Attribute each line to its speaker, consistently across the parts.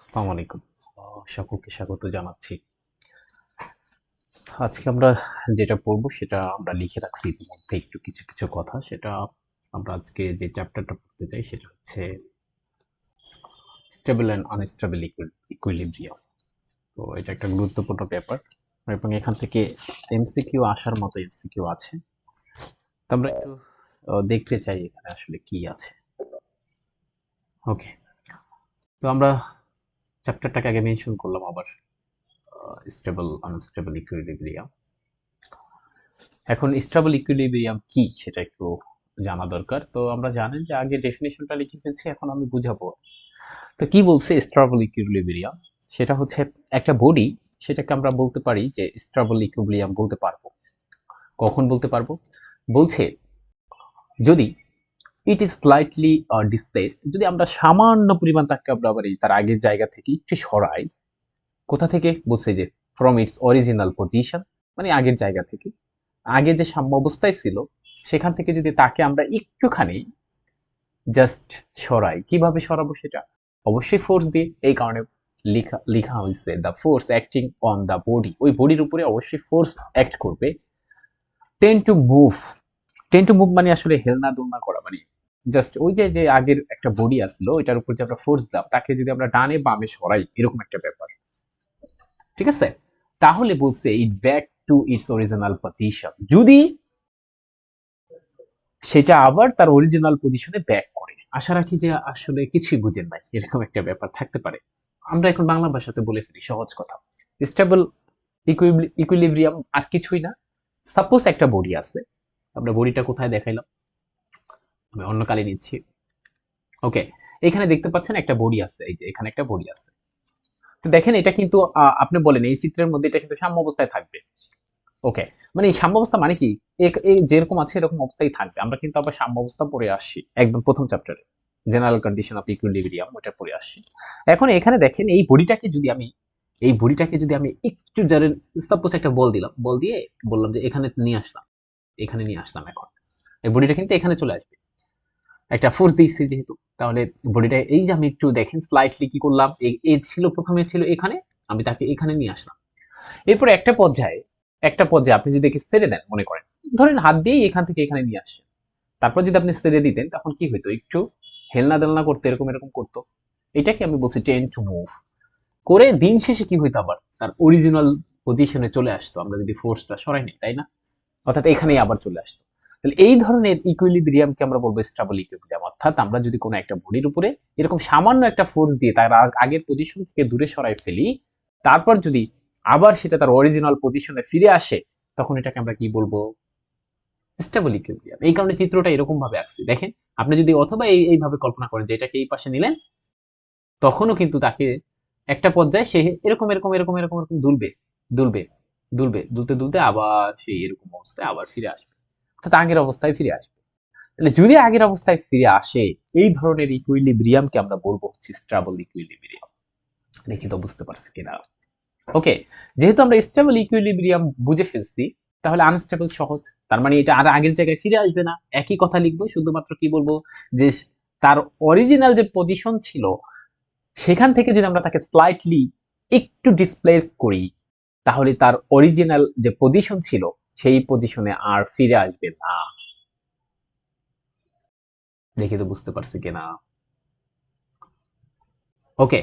Speaker 1: আসসালামু আলাইকুম। সকলকে স্বাগত জানাচ্ছি। আজকে আমরা যেটা পড়ব সেটা আমরা লিখে রাখছি ইতিমধ্যে একটু কিছু কিছু কথা। সেটা আমরা আজকে যে চ্যাপ্টারটা পড়তে চাই সেটা হচ্ছে স্টেবল অ্যান্ড আনস্টেবল ইকুইলিব্রিয়াম তো এটা একটা গুরুত্বপূর্ণ ব্যাপার। এবং এখান থেকে এমসিকিউ আসার মতো এমসিকিউ আছে। তো আমরা একটু দেখতে চাই এখানে আসলে কি আছে। ওকে তো আমরা চ্যাপ্টারটাকে আগে মেনশন করলাম আবার স্টেবল আনস্টেবল ইকুইলিব্রিয়াম এখন স্টেবল ইকুইলিব্রিয়াম কি সেটা একটু জানা দরকার। তো আমরা জানেন যে আগে ডেফিনেশনটা লিখে ফেলছি, এখন আমি বুঝাবো। তো কি বলছে স্টেবল ইকুইলিব্রিয়াম সেটা হচ্ছে একটা বডি সেটাকে আমরা বলতে পারি যে স্টেবল ইকুইলিব্রিয়াম বলতে পারব। কখন বলতে পারব? বলছে, যদি ইট ইজ স্লাইটলি ডিসপ্লেস যদি আমরা সামান্য পরিমাণ তাকে আমরা আবার তার আগের জায়গা থেকে একটু সরাই, কোথা থেকে? বলছে যে ফ্রম ইটস অরিজিনাল পজিশন মানে আগের জায়গা থেকে। আগে যে সাম্য অবস্থায় ছিল, সেখান থেকে যদি তাকে আমরা একটুখানি জাস্ট সরাই, কীভাবে সরাবো সেটা? অবশ্যই ফোর্স দিয়ে। এই কারণে লিখা, লেখা হয়েছে the force acting on the body ওই বডির উপরে অবশ্যই ফোর্স অ্যাক্ট করবে। Tend to move tend to move মানে আসলে হেলনা দোলনা করা মানে জাস্ট ওই যে যে আগের একটা বডি আসলো, ওইটার উপর যে আমরা ফোর্স দাও তাকে যদি আমরা ডানে বামে সরাই, এরকম একটা ব্যাপার। ঠিক আছে? তাহলে বলছে it back to its original position যদি সেটা আবার তার অরিজিনাল পজিশনে ব্যাক করে। আশা রাখি যে আসলে কিছুই বুঝেন নাই, এরকম একটা ব্যাপার থাকতে পারে। আমরা এখন বাংলা ভাষাতে বলে ফেলি, সহজ কথা। স্টেবল ইকুইলিব্রিয়াম আর কিছুই না। সাপোজ একটা বডি আছে, আমরা বডিটা কোথায় দেখাইলাম? আমি অন্য কালে নিচ্ছি। ওকে এখানে দেখতে পাচ্ছেন একটা বডি আছে, এই যে এখানে একটা বডি আছে। তো দেখেন, এটা কিন্তু আপনি বলেন, এই চিত্রের মধ্যে এটা কিন্তু সাম্য অবস্থায় থাকবে। ওকে মানে এই সাম্য অবস্থা মানে কি? যেরকম আছে এরকম অবস্থায় থাকবে। আমরা কিন্তু আবার সাম্য অবস্থা পড়ে আসছি একদম প্রথম চ্যাপ্টারে জেনারেল কন্ডিশন অফ ইকুইলিব্রিয়াম ওটা পড়ে আসছি এখন এখানে দেখেন, এই বডিটাকে যদি আমি, এই বডিটাকে যদি আমি একটু জানেন সাপোজ একটা বল দিলাম। বল দিয়ে বললাম যে এখানে নিয়ে আসলাম। এখানে নিয়ে আসলাম এখন। এই বডিটা কিন্তু এখানে চলে আসবে। একটা ফোর্স দিচ্ছি যেহেতু। তাহলে বডিটা এই যে আমি একটু দেখেন স্লাইটলি কি করলাম, এ- ছিল, প্রথমে ছিল এখানে, আমি তাকে এখানে নিয়ে আসলাম। এরপর একটা পর্যায়ে একটা পর্যায়ে আপনি যদি একে ছেড়ে দেন, মনে করেন, ধরেন হাত দিয়ে এখান থেকে এখানে নিয়ে আসছেন তারপর যদি আপনি ছেড়ে দিতেন, তখন কি হইতো? একটু হেলনা দেলনা করতে এরকম এরকম করতো। এটাকে আমি বলছি টেন টু মুভ করে দিন শেষে কি হইতো আবার? তার অরিজিনাল পজিশনে চলে আসতো। আমরা যদি ফোর্সটা সরাই নিই, তাই না? অর্থাৎ এখানেই আবার চলে আসতো। তাহলে এই ধরনের ইকুইলিব্রিয়ামকে আমরা বলব স্টেবল ইকুইলিব্রিয়াম অর্থাৎ আমরা যদি কোনো একটা বডির উপরে এরকম সামান্য একটা ফোর্স দিয়ে তার আগের পজিশন থেকে দূরে সরাই ফেলি, তারপর যদি আবার সেটা তার অরিজিনাল পজিশনে ফিরে আসে, তখন এটাকে আমরা কি বলব? স্টেবল ইকুইলিব্রিয়াম এই কারণে চিত্রটা এরকম ভাবে আসছে দেখেন, আপনি যদি অথবা এই, এইভাবে কল্পনা করেন যে এটাকে এই পাশে নিলেন, তখনও কিন্তু তাকে একটা পর্যায়ে সে এরকম এরকম এরকম এরকম এরকম দুলবে দুলবে দুলবে, দুলতে দুলতে আবার সেই এরকম অবস্থায় আবার ফিরে আসবে। অর্থাৎ আগের অবস্থায় ফিরে আসবে। তাহলে যদি আগের অবস্থায় ফিরে আসে, এই ধরনের ইকুইলিব্রিয়ামকে আমরা বলব হচ্ছে স্টেবল ইকুইলিব্রিয়াম দেখি তো বুঝতে পারছি কিনা। ওকে যেহেতু আমরা স্টেবল ইকুইলিব্রিয়াম বুঝে ফেলছি, তাহলে আনস্টেবল সহজ। তার মানে এটা আর আগের জায়গায় ফিরে আসবে না। একই কথা লিখব, শুধুমাত্র কি বলব? যে তার অরিজিনাল যে পজিশন ছিল, সেখান থেকে যদি আমরা তাকে স্লাইটলি একটু ডিসপ্লেস করি, তাহলে তার অরিজিনাল যে পজিশন ছিল সেই পজিশনে আর ফিরে আসবে না। দেখি তো বুঝতে পারছি কিনা। ওকে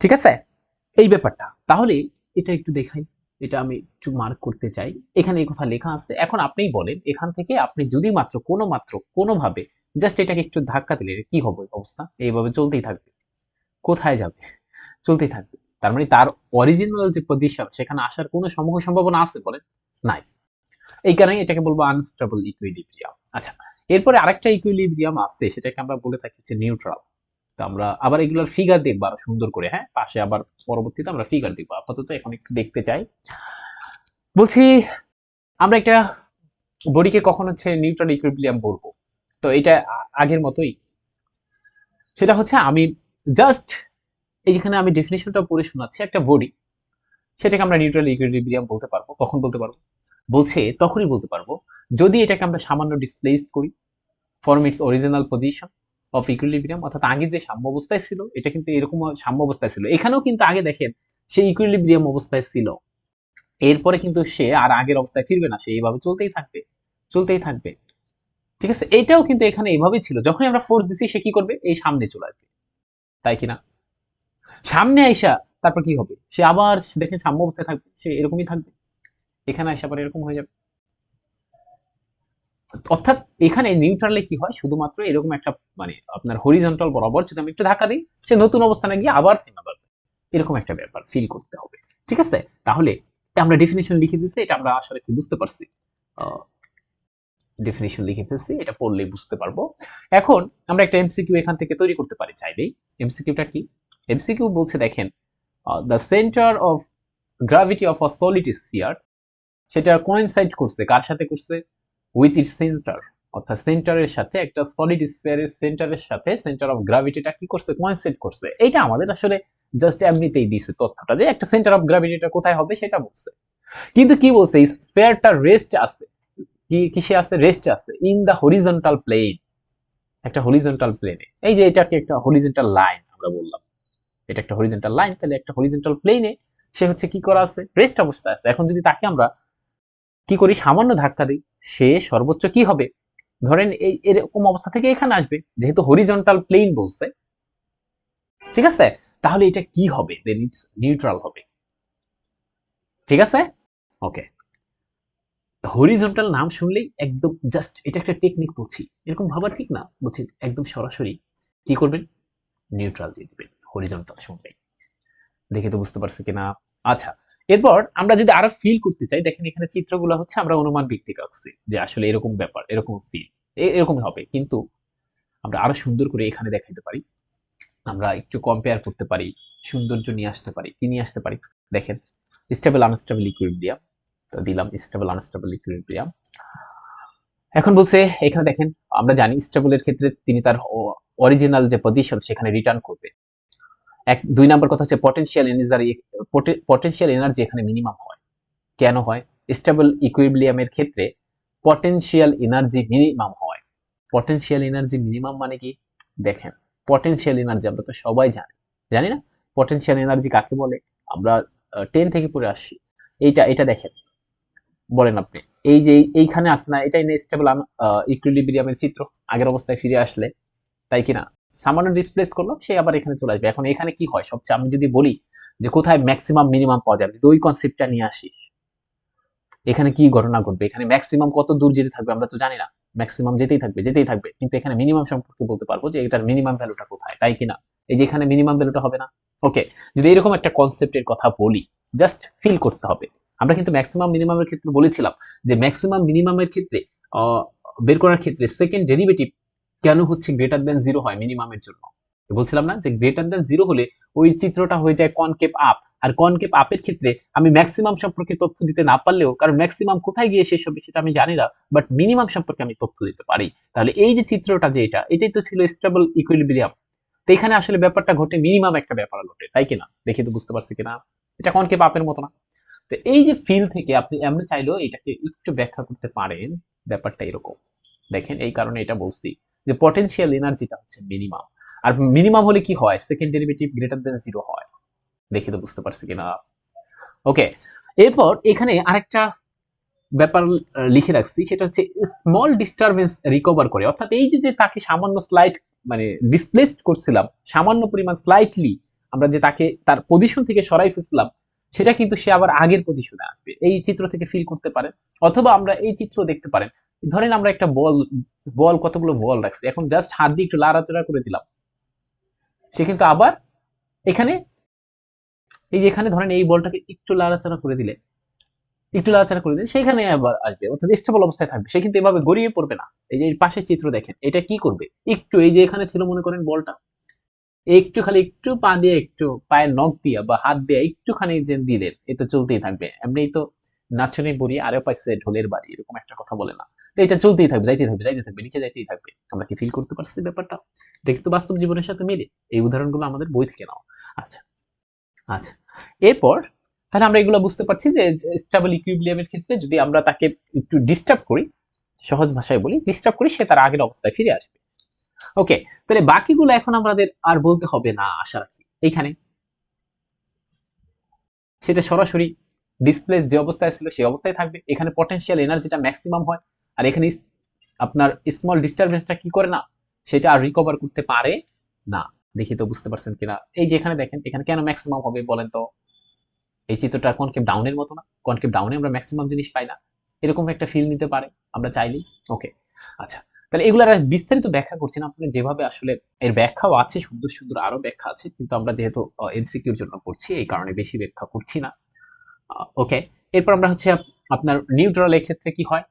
Speaker 1: ঠিক আছে? এই ব্যাপারটা। তাহলে এটা একটু দেখাই। এটা আমি একটু মার্ক করতে চাই। এখানে এই কথা লেখা আছে। এখন আপনিই বলেন, এখান থেকে আপনি যদি মাত্র, কোনো মাত্র, কোনোভাবে জাস্ট এটাকে একটু ধাক্কা দিলে কি হবে অবস্থা? এইভাবে চলতেই থাকবে। কোথায় যাবে? চলতেই থাকবে। তার মানে তার অরিজিনাল যে পজিশন সেখানে আসার কোনো সম্ভাব্য সম্ভাবনা আছে বলে নাই। এই কারণে এটাকে বলব আনস্টেবল ইকুইলিব্রিয়াম আচ্ছা এরপরে আরেকটা ইকুইলিব্রিয়াম আছে, সেটাকে আমরা বলে থাকি হচ্ছে নিউট্রাল তো আমরা আবার এগুলোর ফিগার দেখব আরও সুন্দর করে হ্যাঁ? পাশে আবার পরবর্তীতে আমরা ফিগার দেখব। আপাতত এখন একটু দেখতে চাই। বলছি, আমরা একটা বডিকে কখন হচ্ছে নিউট্রাল ইকুইলিব্রিয়াম বলব? তো এটা আগের মতোই। সেটা হচ্ছে আমি জাস্ট এইখানে আমি ডেফিনেশনটা পড়ে শোনাচ্ছি, একটা বডি সেটাকে আমরা নিউট্রাল ইকুইলিব্রিয়াম বলতে পারব। কখন বলতে পারব? বলছে, তখনই বলতে পারব, যদি এটাকে আমরা সামান্য ডিসপ্লেস করি from its original position of equilibrium অর্থাৎ আগে যে সাম্য অবস্থায় ছিল, এটা কিন্তু এরকম সাম্য অবস্থায় ছিল। এখানেও কিন্তু আগে দেখেন, সে ইকুইলিব্রিয়াম অবস্থায় ছিল। এরপরে কিন্তু সে আর আগের অবস্থায় ফিরবে না, সে এইভাবে চলতেই থাকবে চলতেই থাকবে। ঠিক আছে? এটাও কিন্তু এখানে এইভাবেই ছিল। যখনই আমরা ফোর্স দিছি, সে কি করবে? এই সামনে চলে আসবে। তাই কিনা সামনে আইসা তারপর কি হবে? সে আবার দেখেন সাম্য অবস্থায় থাকবে, সে এরকমই থাকবে। এখানে আইসা পরে এরকম হয়ে যাবে। অর্থাৎ এখানে নিউট্রালে কি হয়? শুধুমাত্র এরকম একটা মানে আপনার হরিজন্টাল বরাবর যদি আমি একটু ধাক্কা দিই, সে নতুন অবস্থানে গিয়ে আবার থেমে এরকম একটা ব্যাপার ফিল করতে হবে। ঠিক আছে? তাহলে আমরা ডেফিনেশন লিখে দিচ্ছি এটা আমরা আসলে কি বুঝতে পারছি। ডেফিনেশন লিখে ফেলছি, এটা পড়লেই বুঝতে পারব। এখন আমরা একটা এমসিকিউ এখান থেকে তৈরি করতে পারি চাইলেই। এমসিকিউটা কি? এমসিকিউ বলছে, দেখেন the centre of gravity of a solid sphere সেটা কোইনসাইড করছে? কার সাথে করছে? উইথ ইট সেন্টার অর্থাৎ সেন্টারের সাথে, একটা সলিড স্ফিয়ারের সেন্টারের সাথে সেন্টার অফ গ্রাভিটিটা কি করছে? কোইনসাইড করছে? এটা আমাদের আসলে জাস্ট এমনিতেই দিছে তথ্যটা যে একটা সেন্টার অফ গ্রাভিটিটা কোথায় হবে সেটা বলছে। কিন্তু কি বলছে? স্ফিয়ারটা রেস্ট আছে। কি, কিসে আছে? রেস্ট আছে। ইন দা হরিজন্টাল প্লেন একটা হরিজন্টাল প্লেনে এই যে এটাকে একটা হরিজন্টাল লাইন আমরা বললাম। এটা একটা হরিজন্টাল লাইন তাহলে একটা হরিজন্টাল প্লেনে সে হচ্ছে কি করা আছে? রেস্ট অবস্থায় আছে। এখন যদি তাকে আমরা কি করি? সামান্য ধাক্কা দিই, সে সর্বোচ্চ কি হবে? ধরেন এই এরকম অবস্থা থেকে এখানে আসবে, যেহেতু হরিজন্টাল প্লেন বলছে। ঠিক আছে? তাহলে এটা কি হবে? দেন ইটস নিউট্রাল হবে। ঠিক আছে? ওকে হরিজন্টাল নাম শুনলেই একদম জাস্ট এটা একটা টেকনিক বলছি। এরকম ভাবার ঠিক না। বলছি একদম সরাসরি কি করবেন? নিউট্রাল দিয়ে দিবেন। হরিজন্টাল শুনলেই দেখে তো বুঝতে পারছি কিনা? আচ্ছা এরপর আমরা যদি আরও ফিল করতে চাই, দেখেন এখানে চিত্রগুলো হচ্ছে আমরা অনুমান ভিত্তিক আঁকছি, যে আসলে এরকম ব্যাপার, এরকম ফিল এরকম হবে। কিন্তু আমরা আরও সুন্দর করে এখানে দেখাইতে পারি, আমরা একটু কম্পেয়ার করতে পারি, সৌন্দর্য নিয়ে আসতে পারি, কি নিয়ে আসতে পারি? দেখেন স্টেবল আনস্টেবল ইকুইলিব্রিয়াম তো দিলাম স্টেবল আনস্টেবল ইকুইলিব্রিয়াম এখন বলছে, এখানে দেখেন, আমরা জানি স্টেবলের ক্ষেত্রে তিনি তার অরিজিনাল যে পজিশন সেখানে রিটার্ন করবে। এক, দুই নাম্বার কথা হচ্ছে পটেনশিয়াল এনার্জি পটেনশিয়াল এনার্জি এখানে মিনিমাম হয়। কেন হয়? স্টেবল ইকুইলিব্রিয়ামের ক্ষেত্রে পটেনশিয়াল এনার্জি মিনিমাম হয়। পটেনশিয়াল এনার্জি মিনিমাম মানে কি? দেখেন পটেনশিয়াল এনার্জি আমরা তো সবাই জানি। জানি না? পটেনশিয়াল এনার্জি কাকে বলে? আমরা টেন থেকে পড়ে আসছি এইটা, এটা দেখেন। বলেন আপনি, এই যে এইখানে আসে না, এটাই না স্টেবল ইকুইলিব্রিয়ামের চিত্র। আগের অবস্থায় ফিরে আসলে, তাই কিনা সামান্য ডিসপ্লেস করল, সে আবার এখানে চলে আসবে। এখন এখানে কি হয়? সবচেয়ে আমি যদি বলি যে কোথায় ম্যাক্সিমাম মিনিমাম পাওয়া যাবে ওই কনসেপ্টটা নিয়ে আসি, এখানে কি ঘটনা ঘটবে? এখানে ম্যাক্সিমাম কত দূর যেতে থাকবে আমরা তো জানি না। ম্যাক্সিমাম যেতেই থাকবে যেতেই থাকবে। কিন্তু এখানে মিনিমাম সম্পর্কে বলতে পারব যে এটার মিনিমাম ভ্যালুটা কোথায়, তাই কিনা? এই যে এখানে মিনিমাম ভ্যালুটা হবে না? ওকে যদি এরকম একটা কনসেপ্টের কথা বলি জাস্ট ফিল করতে হবে। আমরা কিন্তু ম্যাক্সিমাম মিনিমামের ক্ষেত্রে বলেছিলাম যে ম্যাক্সিমাম মিনিমামের ক্ষেত্রে বের করার ক্ষেত্রে সেকেন্ড ডেরিভেটিভ কেন হচ্ছে গ্রেটার দেন জিরো হয় মিনিমামের জন্য? বলছিলাম না যে গ্রেটার দেন জিরো হলে ওই চিত্রটা হয়ে যায় কনকেপ আপ আর কনকেপ আপের ক্ষেত্রে আমি ম্যাক্সিমাম সম্পর্কে তথ্য দিতে না পারলেও, কারণ ম্যাক্সিমাম কোথায় গিয়ে শেষ হবে সেটা আমি জানি না বাট মিনিমাম সম্পর্কে আমি তথ্য দিতে পারি। তাহলে এই যে চিত্রটা যে এটা, এটাই তো ছিল স্টেবল ইকুইলিব্রিয়াম তো এখানে আসলে ব্যাপারটা ঘটে মিনিমাম একটা ব্যাপার ঘটে, তাই কিনা? দেখে তো বুঝতে পারছি কিনা? এটা কনকেপ আপের মতো না। তো এই যে ফিল থেকে আপনি এমনি চাইলেও এটাকে একটু ব্যাখ্যা করতে পারেন, ব্যাপারটা এরকম। দেখেন এই কারণে এটা বলছি। যে পটেনশিয়াল এনার্জিটা হচ্ছে মিনিমাম আর মিনিমাম হলে কি হয়? Second derivative greater than zero হয়। দেখি তো বুঝতে পারছি কিনা? ওকে এরপর এখানে আরেকটা ব্যাপার লিখে রাখছি, সেটা হচ্ছে স্মল ডিস্টারবেন্স রিকভার করে। অর্থাৎ এই যে যে তাকে সামান্য স্লাইড মানে ডিসপ্লেসড করছিলাম, সামান্য পরিমাণ স্লাইটলি আমরা যে তাকে তার পজিশন থেকে সরাই ফেলছিলাম, সেটা কিন্তু সে আবার আগের পজিশনে আসবে। এই চিত্র থেকে ফিল করতে পারেন। অথবা আমরা এই চিত্র দেখতে পারেন। ধরেন আমরা একটা বল বল কতগুলো বল রাখছি। এখন জাস্ট হাত দিয়ে একটু লাড়াচাড়া করে দিলাম। সে কিন্তু আবার এখানে, এই যে এখানে ধরেন এই বলটাকে একটু লাড়াচাড়া করে দিলে, একটু লাড়াচাড়া করে দিলে সেখানে আবার আসবে। অর্থাৎ স্টেবল অবস্থায় থাকবে। সে কিন্তু এভাবে গড়িয়ে পড়বে না। এই যে পাশের চিত্র দেখেন, এটা কি করবে? একটু এই যে এখানে ছিল মনে করেন বলটা, একটু খালি একটু পা দিয়ে একটু পায়ের নখ দিয়া বা হাত দিয়ে একটুখানি যে দিলেন এ তো চলতেই থাকবে। এমনি তো নাচনে বড়ি আরও পাইছে ঢোলের বাড়ি, এরকম একটা কথা বলে না। এটা চলতেই থাকবে, যাইতেই থাকবে যাইতে থাকবে, নিচে যাইতেই থাকবে। আমরা কি ফিল করতে পারছি ব্যাপারটা? দেখি তো বাস্তব জীবনের সাথে মিলে। এই উদাহরণগুলো আমাদের বই থেকে নাও। আচ্ছা আচ্ছা। এরপর তাহলে আমরা এগুলো বুঝতে পারছি যে স্টেবল ইকুইলিব্রিয়ামের ক্ষেত্রে যদি আমরা তাকে একটু ডিস্টার্ব করি, সহজ ভাষায় বলি ডিস্টার্ব করি, সে তার আগের অবস্থায় ফিরে আসবে। ওকে তাহলে বাকিগুলো এখন আমাদের আর বলতে হবে না, আশা রাখি। এইখানে। সেটা সরাসরি ডিসপ্লে যে অবস্থায় ছিল, সেই অবস্থায় থাকবে। এখানে পটেনশিয়াল এনার্জিটা ম্যাক্সিমাম হয়। আর এখানে আপনার স্মল ডিস্টারবেন্সটা কি করে না? সেটা আর রিকভার করতে পারে না। দেখি তো বুঝতে পারছেন কিনা। এই যে এখানে দেখেন, এখানে কেন ম্যাক্সিমাম হবে বলেন তো? এই চিত্রটা কনকেভ ডাউনের মতো না? কনকেভ ডাউনে আমরা ম্যাক্সিমাম জিনিস পাই না। এরকম একটা ফিল নিতে পারে, আমরা চাইলেই। ওকে আচ্ছা। তাহলে এগুলো আর বিস্তারিত ব্যাখ্যা করছি না আপনি যেভাবে আসলে এর ব্যাখ্যাও আছে, সুন্দর সুন্দর আরও ব্যাখ্যা আছে, কিন্তু আমরা যেহেতু এমসিকিউর জন্য করছি এই কারণে বেশি ব্যাখ্যা করছি না। ওকে এরপর আমরা হচ্ছে আপ- আপনার নিউট্রালের ক্ষেত্রে কি হয়?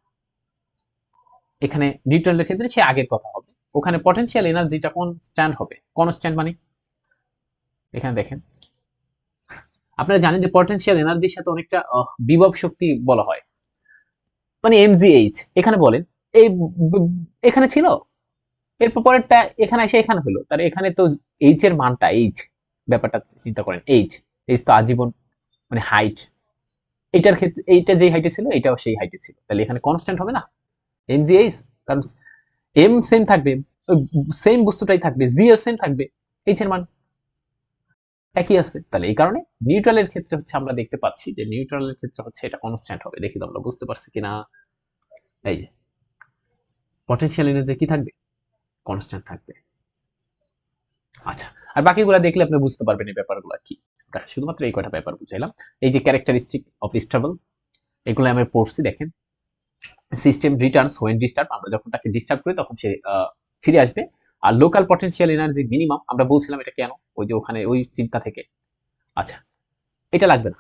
Speaker 1: এখানে নিউট্রালের ক্ষেত্রে সে আগের কথা হবে। ওখানে পটেনশিয়াল এনার্জিটা কনস্ট্যান্ট হবে? কনস্ট্যান্ট মানে? এখানে দেখেন। আপনারা জানেন যে পটেনশিয়াল এনার্জির সাথে অনেকটা বিভব শক্তি বলা হয়। মানে এমজিএইচ এখানে বলেন, এই এখানে ছিল। এরপর পরেরটা এখানে এসে এখানে হলো। তার এখানে তো এইচ এর মানটা এইচ ব্যাপারটা চিন্তা করেন। এইচ এইচ তো আজীবন মানে হাইট এটার ক্ষেত্রে, এইটা যে হাইটে ছিল, এটাও সেই হাইটে ছিল। তাহলে এখানে কনস্ট্যান্ট হবে না? এম জি এইচ কারণ এম সেম থাকবে সেম বস্তুটাই থাকবে জি ও সেম থাকবে এইচ এর মান একই আছে। তাহলে এই কারণে নিউট্রালের ক্ষেত্রে হচ্ছে আমরা দেখতে পাচ্ছি যে নিউট্রালের ক্ষেত্রে হচ্ছে এটা কনস্ট্যান্ট হবে। দেখি তো আমরা বুঝতে পারছি কিনা। এই যে পটেনশিয়াল এনার্জি কি থাকবে? কনস্ট্যান্ট থাকবে। আচ্ছা আর বাকিগুলো দেখলে আপনি বুঝতে পারবেন এই ব্যাপারগুলো কি। শুধুমাত্র এই কয়টা ব্যাপার বুঝাইলাম। এই যে ক্যারেক্টারিস্টিক অফ স্টেবল এগুলো আমি পড়ছি, দেখেন। সিস্টেম রিটার্নস হোয়েন ডিস্টার্ব আমরা যখন তাকে ডিস্টার্ব করি তখন সে ফিরে আসবে। আর লোকাল পটেনশিয়াল এনার্জি মিনিমাম আমরা বলছিলাম এটা কেন? ওই যে ওখানে, ওই চিন্তা থেকে। আচ্ছা এটা লাগবে না।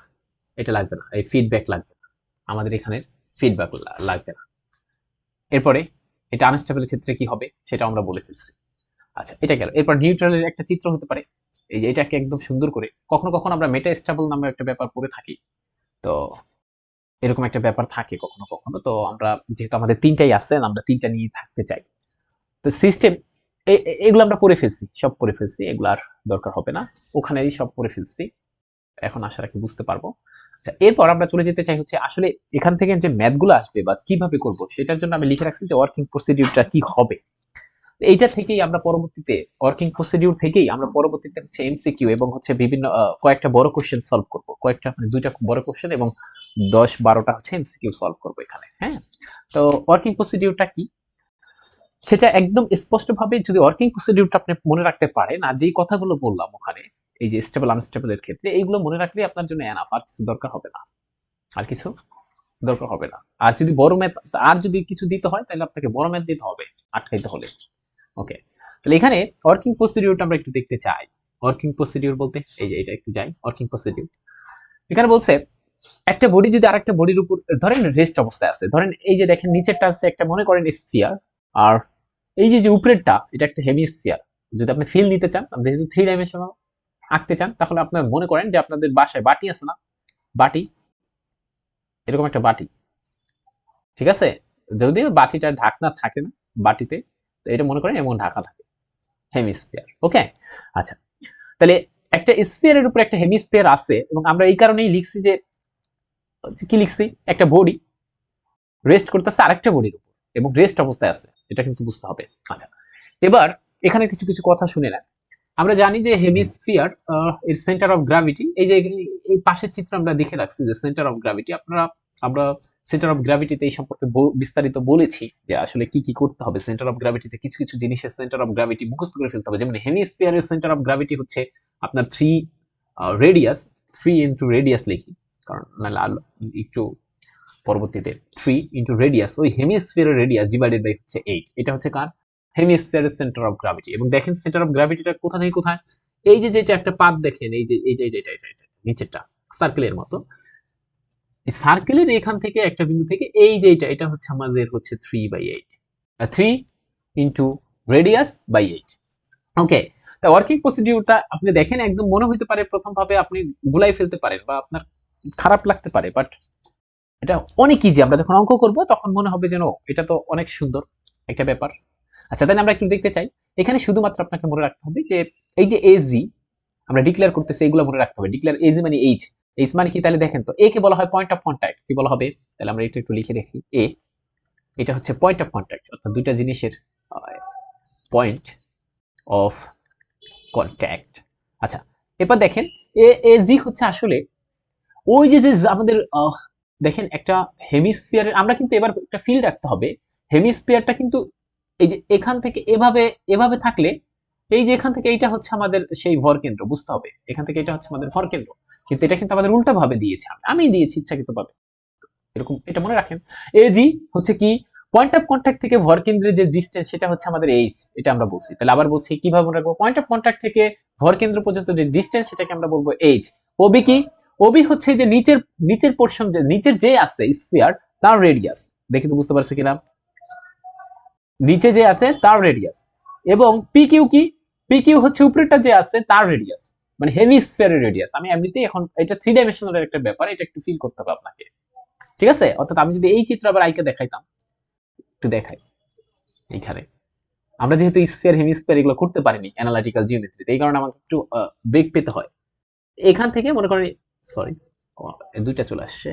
Speaker 1: এটা লাগবে না। এই ফিডব্যাক লাগবে না। আমাদের এখানে ফিডব্যাক লাগবে না। এরপরে এটা আনস্টেবল ক্ষেত্রে কি হবে? সেটা আমরা বলে ফেলছি। আচ্ছা এটা গেল। এরপর নিউট্রালের একটা চিত্র হতে পারে। এই যে এটাকে একদম সুন্দর করে, কখনো কখনো আমরা মেটা স্টেবল নামে একটা ব্যাপার পড়ে থাকি। তো এরকম একটা ব্যাপার থাকে কখনো কখনো। তো আমরা যেহেতু আমাদের তিনটাই আছে, আমরা তিনটা নিয়ে থাকতে চাই। তো সিস্টেম এগুলো আমরা পড়ে ফেলছি, সব পড়ে ফেলছি, এগুলো আর দরকার হবে না। ওখানেই সব পড়ে ফেলছি। এখন আশা রাখি বুঝতে পারব। আচ্ছা এরপর আমরা চলে যেতে চাই হচ্ছে আসলে এখান থেকে যে ম্যাথগুলো আসবে বা কীভাবে করব, সেটার জন্য আমি লিখে রাখছি যে ওয়ার্কিং প্রসিডিউরটা কি হবে। এইটা থেকেই আমরা পরবর্তীতে ওয়ার্কিং প্রসিডিউর থেকেই আমরা পরবর্তীতে হচ্ছে এমসিকিউ এবং হচ্ছে বিভিন্ন কয়েকটা বড় কোশ্চেন সলভ করব। কয়েকটা মানে দুইটা বড় কোশ্চেন এবং দশ বারোটা হচ্ছে এমসিকিউ সলভ করব এখানে হ্যাঁ? তো ওয়ার্কিং প্রসিডিউরটা কি? সেটা একদম স্পষ্টভাবে যদি ওয়ার্কিং প্রসিডিউরটা আপনি মনে রাখতে পারেন, আর যেই কথাগুলো বললাম ওখানে, এই যে স্টেবল আনস্টেবল এর ক্ষেত্রে, এইগুলো মনে রাখলে আপনার জন্য এনাফ আর কিছু দরকার হবে না। আর কিছু দরকার হবে না। আর যদি বড় ম্যাথ আর যদি কিছু দিতে হয়, তাহলে আপনাকে বড় ম্যাথ দিতে হবে, আটকাইতে হলে। ওকে তাহলে এখানে ওয়ার্কিং প্রসিডিউরটা আমরা একটু দেখতে চাই। ওয়ার্কিং প্রসিডিউর বলতে, এই যে এটা একটু যাই ওয়ার্কিং প্রসিডিউর এখানে বলছে একটা বডি যদি আরেকটা বডির উপর, ধরেন রেস্ট অবস্থায় আছে, ধরেন এই যে দেখেন নিচেরটা আছে একটা মনে করেন স্ফিয়ার আর এই যে যে উপরেরটা, এটা একটা হেমিস্ফিয়ার যদি আপনি ফিল নিতে চান, আপনি যেহেতু থ্রি ডাইমেনশনাল আঁকতে চান, তাহলে আপনার মনে করেন যে আপনাদের বাসায় বাটি আছে না? বাটি, এরকম একটা বাটি, ঠিক আছে? যদিও বাটিটা ঢাকনা থাকে না, বাটিতে, তো এটা মনে করেন এমন ঢাকা থাকে হেমিস্ফিয়ার ওকে আচ্ছা তাহলে একটা স্ফিয়ারের উপর একটা হেমিস্ফিয়ার আছে, এবং আমরা এই কারণেই লিখছি যে কি লিখছি? একটা বডি। রেস্ট করতেছে আরেকটা বডির উপর এবং রেস্ট অবস্থায় আছে। এটা কিন্তু বুঝতে হবে। আচ্ছা এবার এখানে কিছু কিছু কথা শুনে নেন। আমরা জানি যে হেমিস্ফিয়ার এর সেন্টার অফ গ্র্যাভিটি এই যে এই- পাশের চিত্র আমরা দেখে রাখছি যে সেন্টার অফ গ্র্যাভিটি আপনারা, আমরা সেন্টার অফ গ্র্যাভিটিতে এই সম্পর্কে বিস্তারিত বলেছি যে আসলে কি কি করতে হবে। সেন্টার অফ গ্র্যাভিটিতে কিছু কিছু জিনিসের সেন্টার অফ গ্র্যাভিটি মুখস্থ করে ফেলতে হবে। যেমন হেমিস্ফিয়ারের সেন্টার অফ গ্র্যাভিটি হচ্ছে আপনার three radius three into radius লিখি। কারণ নাহলে আলো, একটু পরবর্তীতে থ্রি ইন্টু রেডিয়াস ওই হেমিস্ফিয়ারের রেডিয়াস ডিভাইডেড বাই হচ্ছে এইট এটা হচ্ছে কার? হেমিস্ফিয়ারের সেন্টার অফ গ্র্যাভিটি এবং দেখেন সেন্টার অফ গ্র্যাভিটিটা কোথা থেকে কোথায়? এই যে যেটা একটা পাত দেখেন, এই যে এই যে এটা এটা এটা নিচেরটা সার্কেলের মতো। সার্কেলের এখান থেকে একটা বিন্দু থেকে এই যে এটা এটা হচ্ছে আমাদের হচ্ছে three by eight three into radius by eight okay তা ওয়ার্কিং প্রসিডিউরটা আপনি দেখেন, একদম মনে হইতে পারে প্রথম ভাবে আপনি গুলাই ফেলতে পারেন বা আপনার খারাপ লাগতে পারে বাট এটা অনেক ইজি আমরা যখন অঙ্ক করব, তখন মনে হবে যেন এটা তো অনেক সুন্দর একটা ব্যাপার। আচ্ছা তাহলে আমরা একটু দেখতে চাই। এখানে শুধুমাত্র আপনাকে মনে রাখতে হবে যে, এই যে এজি আমরা ডিক্লেয়ার করতেছি, এগুলো মনে রাখতে হবে। ডিক্লেয়ার এজি মানে এইচ এইচ মানে কি? তাহলে দেখেন তো এ কে বলা হয় পয়েন্ট অফ কন্ট্যাক্ট কি বলা হবে? তাহলে আমরা এটা একটু লিখে দেখি। এ এটা হচ্ছে পয়েন্ট অফ কন্ট্যাক্ট অর্থাৎ দুইটা জিনিসের পয়েন্ট অফ কন্ট্যাক্ট আচ্ছা এবার দেখেন এ এ জি হচ্ছে আসলে ওই যে যে আমাদের দেখেন একটা হেমিস্ফিয়ার আমরা কিন্তু এবার একটা ফিল রাখতে হবে। হেমিস্ফিয়ারটা কিন্তু এই যে এখান থেকে এভাবে এভাবে থাকলে এই যে এখান থেকে এইটা হচ্ছে আমাদের সেই ভর কেন্দ্র, বুঝতে হবে। এখান থেকে এটা হচ্ছে আমাদের ভর কেন্দ্র। কিন্তু এটা কিন্তু আমাদের উল্টা ভাবে দিয়েছে আমি দিয়েছি ইচ্ছাকৃত ভাবে এরকম, এটা মনে রাখেন। এজি হচ্ছে কি পয়েন্ট অফ কন্ট্যাক্ট থেকে ভর কেন্দ্রের যে ডিস্টেন্স সেটা হচ্ছে আমাদের এইচ এটা আমরা বলছি। তাহলে আবার বলছি কীভাবে মনে রাখব? পয়েন্ট অফ কন্ট্যাক্ট থেকে ভর কেন্দ্র পর্যন্ত যে ডিস্টেন্স সেটাকে আমরা বলব এইচ ওবি কি? ওবি হচ্ছে যে নিচের নিচের পোর্শন যে, নিচের যে আছে স্ফিয়ার তার রেডিয়াস দেখে তো বুঝতে পারছি কিনা? নিচে যে আছে, তার রেডিয়াস এবং পি কিউ কি? পি কিউ হচ্ছে উপরেরটা যে আছে, তার রেডিয়াস মানে হেমিস্ফিয়ারের রেডিয়াস আমি এমনিতেই এখন এটা থ্রি ডাইমেনশনাল একটা ব্যাপার, এটা একটু ফিল করতে হবে আপনাকে। ঠিক আছে? অর্থাৎ আমি যদি এই চিত্র আবার আইকে দেখাইতাম, একটু দেখাই। এইখানে। আমরা যেহেতু স্ফিয়ার হেমিস্ফিয়ার এগুলো করতে পারিনি অ্যানালাইটিক্যাল জিওমেট্রিতে এই কারণে আমাকে একটু বেগ পেতে হয়। এখান থেকে মনে করেন সরি দুইটা চলে আসছে।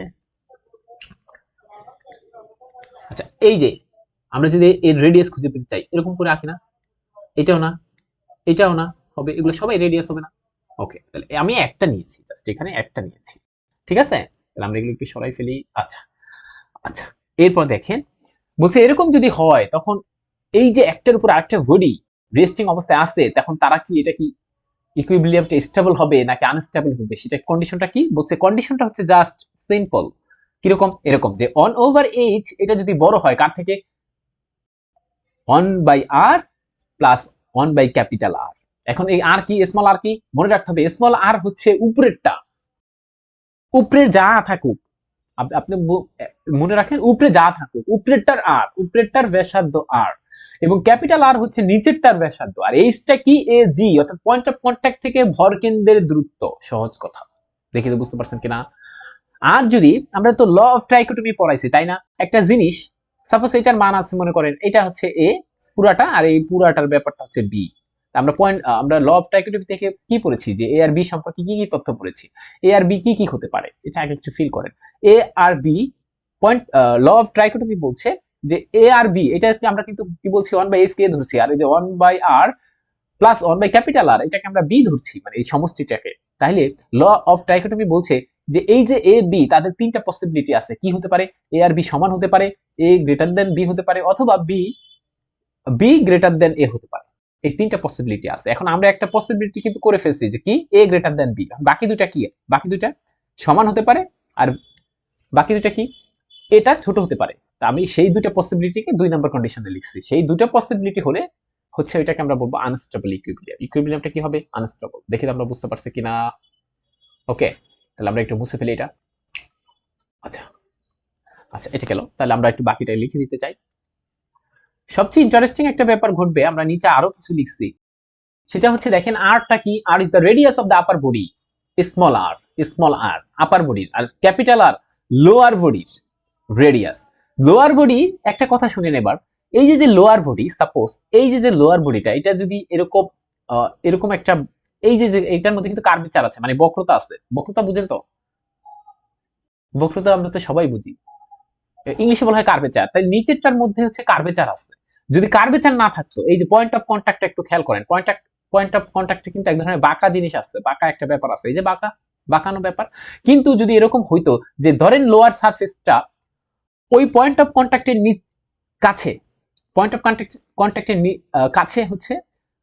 Speaker 1: আচ্ছা এই যে, আমরা যদি এর রেডিয়াস খুঁজে পেতে চাই, এরকম করে আঁকি না। এটাও না এটাও না, হবে, এগুলো সবাই রেডিয়াস হবে না। ওকে তাহলে আমি একটা নিয়েছি জাস্ট এখানে একটা নিয়েছি। ঠিক আছে? তাহলে আমরা এগুলো একটু সরাই ফেলি। আচ্ছা আচ্ছা এরপর দেখেন, বলছে এরকম যদি হয়, তখন এই যে একটার উপর আরেকটা বডি রেস্টিং অবস্থায় আসে তখন তারা কি, এটা কি ইকুইবিলিয়ামটা স্টেবল হবে নাকি আনস্টেবল হবে? সেটা কন্ডিশনটা কি? বলছে কন্ডিশনটা হচ্ছে জাস্ট সিম্পল কীরকম? এরকম যে অন ওভার এইচ এটা যদি বড় হয় কার থেকে? One by R plus one by capital R এখন এই আর কি? স্মল আর কি? মনে রাখতে হবে স্মল আর হচ্ছে উপরেরটা। উপরের যা থাকুক। আপনি মনে রাখেন, উপরে যা থাকুক, উপরেরটার আর উপরেরটার ব্যাসার্ধ আর এবং ক্যাপিটাল আর হচ্ছে নিচেরটার ব্যাসার্ধ। আর এইচটা কি? এ জি অর্থাৎ পয়েন্ট অফ কন্ট্যাক্ট থেকে ভর কেন্দ্রের দূরত্ব। সহজ কথা। দেখে তো বুঝতে পারছেন কিনা? আর যদি আমরা তো ল অফ ট্রাইকোটমি পড়াইছি, তাই না? একটা জিনিস সাপোজ এটার মান আছে, মনে করেন, এটা হচ্ছে এ পুরাটা, আর এই পুরাটার ব্যাপারটা হচ্ছে বি আমরা পয়েন্ট আমরা ল অফ ট্রাইকোটমি থেকে কি পড়েছি? যে এ আর বি সম্পর্কে কি কি তথ্য পড়েছি? এ আর বি কি কি হতে পারে? এটা আগে একটু ফিল করেন। A R B point law of trichotomy বলছে যে এ আর বি এটা আমরা কিন্তু কি বলছি? ওয়ান বাই এস কে ধরছি। আর এই যে one by R plus one by capital R এটাকে আমরা বি ধরছি মানে এই সমষ্টিটাকে। তাহলে ল অফ ট্রাইকোটমি বলছে যে এই যে এ বি তাদের তিনটা পসিবিলিটি আছে। কি হতে পারে? এ আর বি সমান হতে পারে এ গ্রেটার দেন বি হতে পারে, অথবা B B greater than A হতে পারে। এই তিনটা পসিবিলিটি আছে। এখন আমরা একটা পসিবিলিটি কিন্তু করে ফেলছি যে কি? এ গ্রেটার দেন বি বাকি দুইটা কি? বাকি দুইটা সমান হতে পারে, আর বাকি দুইটা কি? এটা ছোট হতে পারে। তা আমি সেই দুইটা পসিবিলিটিকে দুই নাম্বার কন্ডিশনে লিখছি। সেই দুটো পসিবিলিটি হলে হচ্ছে এটাকে আমরা বলব আনস্টেবল ইকুইবিলিয়াম ইকুইবিলিয়ামটা কি হবে? আনস্টেবল দেখি আমরা বুঝতে পারছি কিনা। ওকে তাহলে আমরা একটু মুছে ফেলি এটা। আচ্ছা আচ্ছা এটা গেল। তাহলে আমরা একটু বাকিটা লিখে দিতে চাই। সবচেয়ে ইন্টারেস্টিং একটা ব্যাপার ঘটবে, আমরা নিচে আরও কিছু লিখছি। সেটা হচ্ছে দেখেন আরটা কি? R is the radius of the upper body small R small R upper বডির আর ক্যাপিটাল আর লোয়ার বডির রেডিয়াস লোয়ার বডি একটা কথা শুনেন এবার। এই যে যে লোয়ার বডি সাপোজ এই যে যে লোয়ার বডিটা এটা যদি এরকম এরকম একটা, এই যে এটার মধ্যে কিন্তু কার্ভেচার আছে মানে বক্রতা আছে। বক্রতা বুঝেন তো? বক্রতা আমরা তো সবাই বুঝি। ইংলিশে বলা হয় কার্ভেচার তাই নিচেরটার মধ্যে হচ্ছে কার্ভেচার আছে। যদি কার্ভেচার না থাকতো, এই যে পয়েন্ট অফ কন্ট্যাক্ট একটু খেয়াল করেন। পয়েন্ট পয়েন্ট অফ কন্ট্যাক্টে কিন্তু এক ধরনের বাঁকা জিনিস আছে। বাঁকা একটা ব্যাপার আছে। এই যে বাঁকা, বাঁকানো ব্যাপার। কিন্তু যদি এরকম হইতো যে ধরেন লোয়ার সারফেসটা ওই পয়েন্ট অফ কন্ট্যাক্টের কাছে পয়েন্ট অফ কন্ট্যাক্ট কন্ট্যাক্টের কাছে হচ্ছে,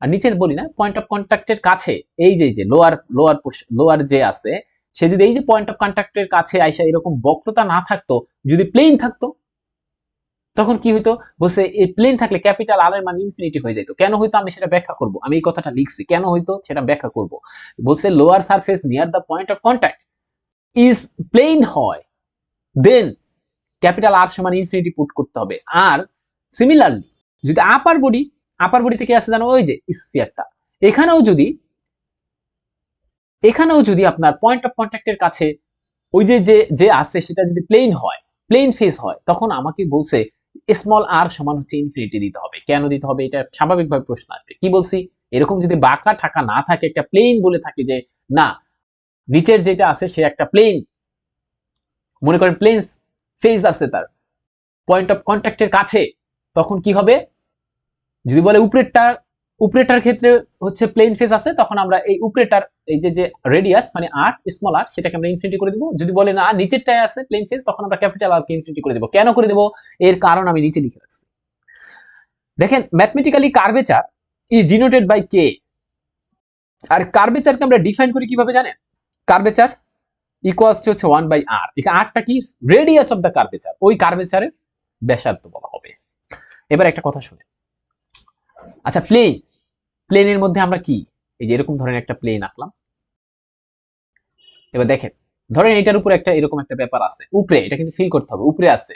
Speaker 1: আর নিচের বলি না পয়েন্ট অফ কন্ট্যাক্টের কাছে, এই যে যে লোয়ার লোয়ার লোয়ার যে আছে, সে যদি এই যে পয়েন্ট অফ কন্ট্যাক্টের কাছে আইসা এরকম বক্রতা না থাকতো, যদি প্লেন থাকতো, তখন কি হইতো? বলছে এই প্লেন থাকলে ক্যাপিটাল আর এর মান ইনফিনিটি হয়ে যেত কেন হইতো? আমি সেটা ব্যাখ্যা করব। আমি এই কথাটা লিখছি। কেন হইতো? সেটা ব্যাখ্যা করব। বলছে lower surface near the point of contact is plane হয় দেন ক্যাপিটাল আর সমান ইনফিনিটি পুট করতে হবে। আর সিমিলারলি যদি আপার বডি আপার বডি থেকে আসে জানো ওই যে স্ফিয়ারটা এখানেও যদি এখানেও যদি আপনার পয়েন্ট অফ কন্ট্যাক্টের কাছে ওই যে যে যে আছে সেটা যদি প্লেন হয় প্লেন ফেস হয়, তখন আমাকে বলছে স্মল আর সমান হচ্ছে ইনফিনিটি দিতে হবে। কেন দিতে হবে? এটা স্বাভাবিকভাবে প্রশ্ন আসবে। কি বলছি? এরকম যদি বাঁকা থাকা না থাকে, একটা প্লেন বলে থাকে যে, না, নিচের যেটা আছে সে একটা প্লেন মনে করেন প্লেন ফেজ আছে তার। পয়েন্ট অফ কন্ট্যাক্টের কাছে, তখন কি হবে? যদি বলে উপরেরটা উপরেটার ক্ষেত্রে হচ্ছে প্লেন ফেজ আছে তখন আমরা এই উপরেটার এই যে যে রেডিয়াস মানে আর স্মল আর সেটাকে আমরা ইনফিনিটি করে দিব। যদি বলে না, নিচেরটায় আছে প্লেন ফেজ তখন আমরা ক্যাপিটাল আর কে ইনফিনিটি করে দেব। কেন করে দেব? এর কারণ আমি নিচে লিখে রাখছি। দেখেন mathematically curvature is denoted by K আর কার্ভেচারকে আমরা ডিফাইন করি কীভাবে জানেন? কার্ভেচার ইকুয়ালস টু হচ্ছে ওয়ান বাই আর আরটা কি? রেডিয়াস অফ দ্য ওই ব্যাসার্ধ বলা হবে। এবার একটা কথা শুনে। আচ্ছা প্লেন প্লেনের মধ্যে আমরা কি? এই যে এরকম একটা প্লেন আঁকলাম। এবার দেখেন, ধরেন এটার উপরে একটা এরকম একটা ব্যাপার আছে। উপরে, এটা কিন্তু ফিল করতে হবে। উপরে আছে।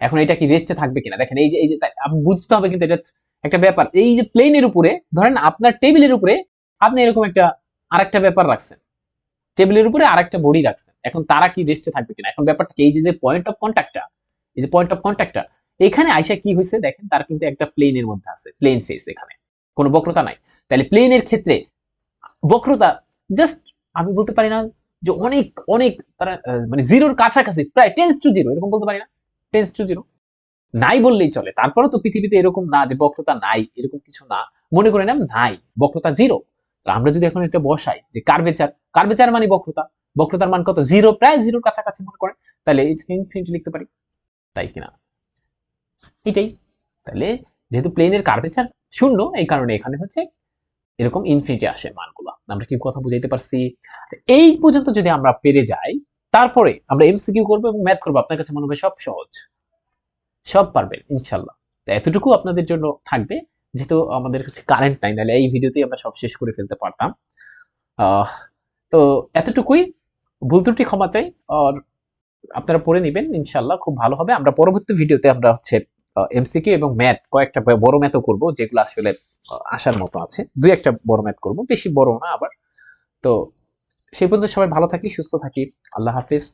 Speaker 1: এখন এটা কি রেস্টে থাকবে কিনা? দেখেন, এই যে এই যে বুঝতে হবে কিন্তু এটা একটা ব্যাপার। এই যে প্লেনের উপরে, ধরেন আপনার টেবিলের উপরে আপনি এরকম একটা আরেকটা ব্যাপার রাখছেন। টেবিলের উপরে আরেকটা বডি রাখছেন। এখন তারা কি রেস্টে থাকবে কিনা? এখন ব্যাপারটা এই যে যে পয়েন্ট অফ কন্ট্যাক্টটা এই যে পয়েন্ট অফ কন্ট্যাক্টটা এখানে আইসা কি হয়েছে দেখেন? তার কিন্তু একটা প্লেনের মধ্যে আছে প্লেন ফেস এখানে। কোনো বক্রতা নাই। তাহলে প্লেনের ক্ষেত্রে বক্রতা জাস্ট আমি বলতে পারি না যে অনেক অনেক তারা মানে জিরোর কাছাকাছি, প্রায় টেন্স টু জিরো এরকম বলতে পারি না? টেন্স টু জিরো নাই বললেই চলে। তারপরেও তো পৃথিবীতে এরকম না যে বক্রতা নাই, এরকম কিছু না। মনে করে না নাই, বক্রতা জিরো আমরা যদি এখন একটা বসাই যে কার্ভেচার কার্ভেচার মানে বক্রতা। বক্রতার মান কত? জিরো প্রায় জিরোর কাছাকাছি মনে করেন। তাহলে ইনফিনিটি লিখতে পারি। তাই কিনা? এটাই। তাহলে যেহেতু প্লেনের কার্ভেচার শূন্য এই কারণে এখানে হচ্ছে এরকম ইনফিনিটি আসে মানগুলো। আমরা কি কথা বুঝাইতে পারছি? আচ্ছা, এই পর্যন্ত যদি আমরা পেরে যাই তারপরে আমরা এমসিকিউ করব এবং ম্যাথ করব। আপনার কাছে মনে হবে সব সহজ। সব পারবেন ইনশাল্লাহ। এতটুকু আপনাদের জন্য থাকবে। যেহেতু আমাদের কাছে কারেন্ট নাই নাহলে এই ভিডিওতেই আমরা সব শেষ করে ফেলতে পারতাম। তো এতটুকুই। ভুল ত্রুটি ক্ষমা চাই, আর আপনারা পড়ে নেবেন ইনশাল্লাহ খুব ভালো হবে। আমরা পরবর্তী ভিডিওতে আমরা হচ্ছে এমসিকিউ এবং ম্যাথ কয়েকটা বড় ম্যাথও করব, যেগুলো আসলে আসার মতো আছে। দুই একটা বড় ম্যাথ করব, বেশি বড় না আবার। তো সেই পর্যন্ত সবাই ভালো থাকি, সুস্থ থাকি। আল্লাহ হাফিজ।